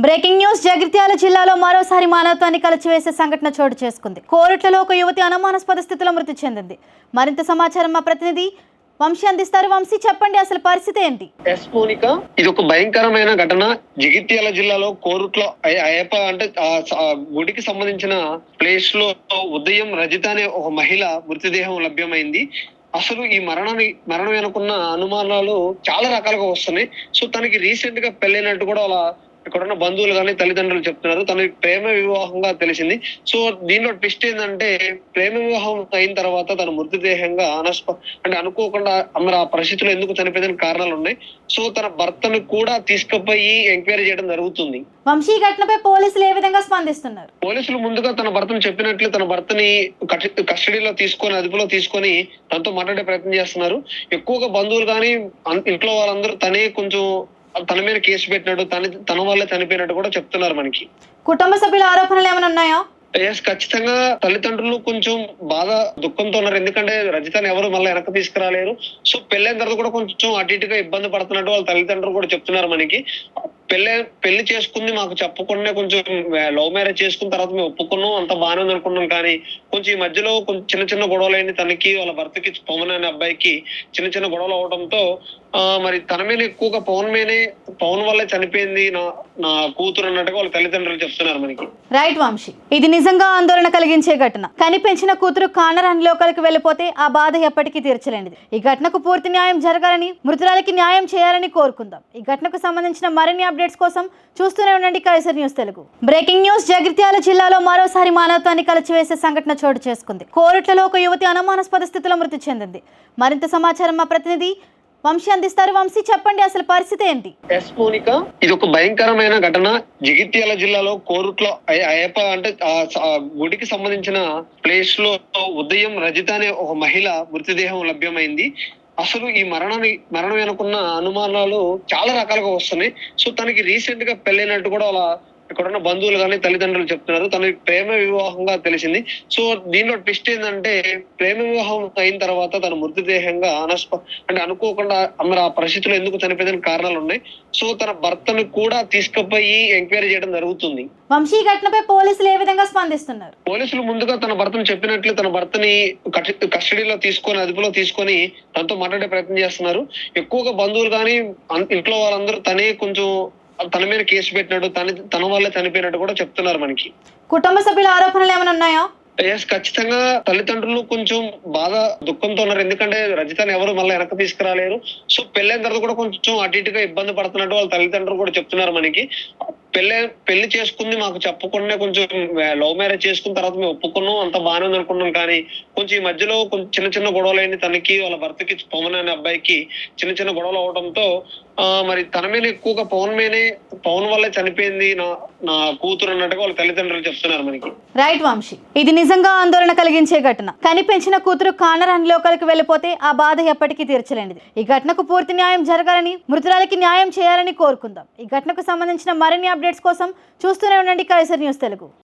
Breaking news Jagtial జిల్లాలో మరోసారి మానవత్వాన్ని కలిచివేసే సంఘటన చోటు చేసుకుంది. కోరుట్లలో ఒక యువతి అనుమానాస్పద స్థితిలో మృతి చెందింది. మరింత సమాచారం మా ప్రతినిధి వంశీ అందిస్తారు. వంశీ చెప్పండి అసలు పరిస్థితి ఏంటి? ఎస్ మోనిక ఇది ఒక భయంకరమైన ఘటన. జగిత్యాల జిల్లాలో కోరుట్లో అయ్య- అయ్యప్ప అంటే గుడికి సంబంధించిన ప్లేస్లో ఉదయం రజిత అనే ఒక మహిళ మృతదేహం లభ్యమైంది. అసలు ఈ మరణాన్ని మరణం వెనుకున్న అనుమానాలు చాలా రకాలుగా వస్తున్నాయి. సో తనకి రీసెంట్గా పెళ్ళైనట్టు కూడా అలా ఇక్కడ ఉన్న బంధువులు కానీ తల్లిదండ్రులు చెప్తున్నారు తనకి ప్రేమ వివాహంగా తెలిసింది. సో దీనిలో ట్విస్ట్ ఏంటంటే ప్రేమ వివాహం అయిన తర్వాత తన మృతదేహంగా అనస్ప అంటే అనుకోకుండా మరి ఆ పరిస్థితుల్లో ఎందుకు చనిపోయిందని కారణాలు ఉన్నాయి. సో తన భర్తను కూడా తీసుకుపోయి ఎంక్వైరీ చేయడం జరుగుతుంది. వంశీ ఘటనపై పోలీసులు ఏ విధంగా స్పందిస్తున్నారు? పోలీసులు ముందుగా తన భర్తను చెప్పినట్లు తన భర్తని కస్టడీలో తీసుకొని అదుపులో తీసుకొని తనతో మాట్లాడే ప్రయత్నం చేస్తున్నారు. ఎక్కువగా బంధువులు కానీ ఇంట్లో వాళ్ళందరూ తనే కొంచెం తన మీద కేసు పెట్టినట్టు తన తన వల్లే చనిపోయినట్టు కూడా చెప్తున్నారు మనకి. కుటుంబ సభ్యుల ఆరోపణలు ఏమైనా ఉన్నాయా? ఎస్ ఖచ్చితంగా తల్లిదండ్రులు కొంచెం బాధ దుఃఖంతో ఉన్నారు. ఎందుకంటే రజితని ఎవరు మళ్ళీ వెనక్కి తీసుకురాలేరు. సో పెళ్ళైన తర్వాత కూడా కొంచెం అటు ఇటుగా ఇబ్బంది పడుతున్నట్టు వాళ్ళ తల్లిదండ్రులు కూడా చెప్తున్నారు మనకి. పెళ్ళి పెళ్ళి చేసుకుంది మాకు చెప్పకుండా కొంచెం లవ్ మ్యారేజ్ చేసుకున్న తర్వాత మేము ఒప్పుకున్నాం అంత బాగానే ఉంది అనుకున్నాం. కానీ కొంచెం ఈ మధ్యలో కొంచెం చిన్న చిన్న గొడవలు అయింది తనకి వాళ్ళ భర్తకి పవన్ అనే అబ్బాయికి చిన్న చిన్న గొడవలు అవడంతో మరి తన మీద ఎక్కువగా పవన్ మీదే పవన్ వల్లే చనిపోయింది నా నా కూతురు అన్నట్టుగా వాళ్ళ తల్లిదండ్రులు చెప్తున్నారు మనకి. రైట్ వంశీ ఇది నిజంగా ఆందోళన కలిగించే ఘటన. కనిపించిన కూతురు కానరాని లోకలికి వెళ్ళిపోతే ఆ బాధ ఎప్పటికీ తీర్చలేనిది. ఈ ఘటనకు పూర్తి న్యాయం జరగాలని మృతురాలకి న్యాయం చేయాలని కోరుకుందాం. ఈ ఘటనకు సంబంధించిన మరిన్ని అప్డేట్స్ కోసం చూస్తూనే ఉండండి Kaiser news Telugu. Breaking news Jagtial జిల్లాలో మరోసారి మానవత్వాన్ని కలిచివేసే సంఘటన చోటు చేసుకుంది. కోరుట్లలో ఒక యువతి అనుమానాస్పద స్థితిలో మృతి చెందింది. మరింత సమాచారం మా ప్రతినిధి వంశీ అందిస్తారు. వంశీ చెప్పండి అసలు పరిస్థితి ఏంటి? ఎస్ మోనిక. ఇది ఒక భయంకరమైన ఘటన. జగిత్యాల జిల్లాలో కోరుట్లో అయ్య- అయ్యప్ప అంటే ఆ గుడికి సంబంధించిన ప్లేస్లో ఉదయం రజిత అనే ఒక మహిళ మృతదేహం లభ్యమైంది. అసలు ఈ మరణాన్ని మరణం వెనుకున్న అనుమానాలు చాలా రకాలుగా వస్తున్నాయి. సో తనకి రీసెంట్గా పెళ్ళైనట్టు కూడా అలా ఇక్కడ ఉన్న బంధువులు కానీ తల్లిదండ్రులు చెప్తున్నారు. తనకి ప్రేమ వివాహంగా తెలిసింది. సో దీనిలో ట్విస్ట్ ఏంటంటే ప్రేమ వివాహం అయిన తర్వాత తన మృతదేహంగా అనస్ప అంటే అనుకోకుండా మరి ఆ పరిస్థితుల్లో ఎందుకు చనిపోయిందని కారణాలు ఉన్నాయి. సో తన భర్తను కూడా తీసుకుపోయి ఎంక్వైరీ చేయడం జరుగుతుంది. వంశీ ఘటనపై పోలీసులు ఏ విధంగా స్పందిస్తున్నారు? పోలీసులు ముందుగా తన భర్తను చెప్పినట్లు తన భర్తని కస్టడీలో తీసుకొని అదుపులో తీసుకొని తనతో మాట్లాడే ప్రయత్నం చేస్తున్నారు. ఎక్కువగా బంధువులు కానీ ఇంట్లో వాళ్ళందరూ తనే కొంచెం తన మీద కేసు పెట్టినట్టు తన తన వల్లే చనిపోయినట్టు కూడా చెప్తున్నారు మనకి. కుటుంబ సభ్యుల ఆరోపణలు ఏమైనా ఉన్నాయా? ఎస్ ఖచ్చితంగా తల్లిదండ్రులు కొంచెం బాధ దుఃఖంతో ఉన్నారు. ఎందుకంటే రజితని ఎవరు మళ్ళీ వెనక్కి తీసుకురాలేరు. సో పెళ్ళైన తర్వాత కూడా కొంచెం అటు ఇటుగా ఇబ్బంది పడుతున్నట్టు వాళ్ళ తల్లిదండ్రులు కూడా చెప్తున్నారు మనకి. పెళ్ళి పెళ్ళి చేసుకుంది మాకు చెప్పకుండా కొంచెం లవ్ మ్యారేజ్ చేసుకున్న తర్వాత మేము ఒప్పుకున్నాం అంత బాగానే ఉంది అనుకున్నాం. కానీ కొంచెం ఈ మధ్యలో కొంచెం చిన్న చిన్న గొడవలు అయింది తనకి వాళ్ళ భర్తకి పవన్ అనే అబ్బాయికి చిన్న చిన్న గొడవలు అవడంతో ఆ, మరి తన మీద ఎక్కువగా పవన్ మీదే పవన్ వల్లే చనిపోయింది నా నా కూతురు అన్నట్టుగా వాళ్ళ తల్లిదండ్రులు చెప్తున్నారు మనకి. రైట్ వంశీ ఇది నిజంగా ఆందోళన కలిగించే ఘటన. కనిపించిన కూతురు కానరాని లోకలికి వెళ్ళిపోతే ఆ బాధ ఎప్పటికీ తీర్చలేనిది. ఈ ఘటనకు పూర్తి న్యాయం జరగాలని మృతురాలికి న్యాయం చేయాలని కోరుకుందాం. ఈ ఘటనకు సంబంధించిన మరిన్ని అప్డేట్స్ కోసం చూస్తూనే ఉండండి కైసర్ న్యూస్ తెలుగు.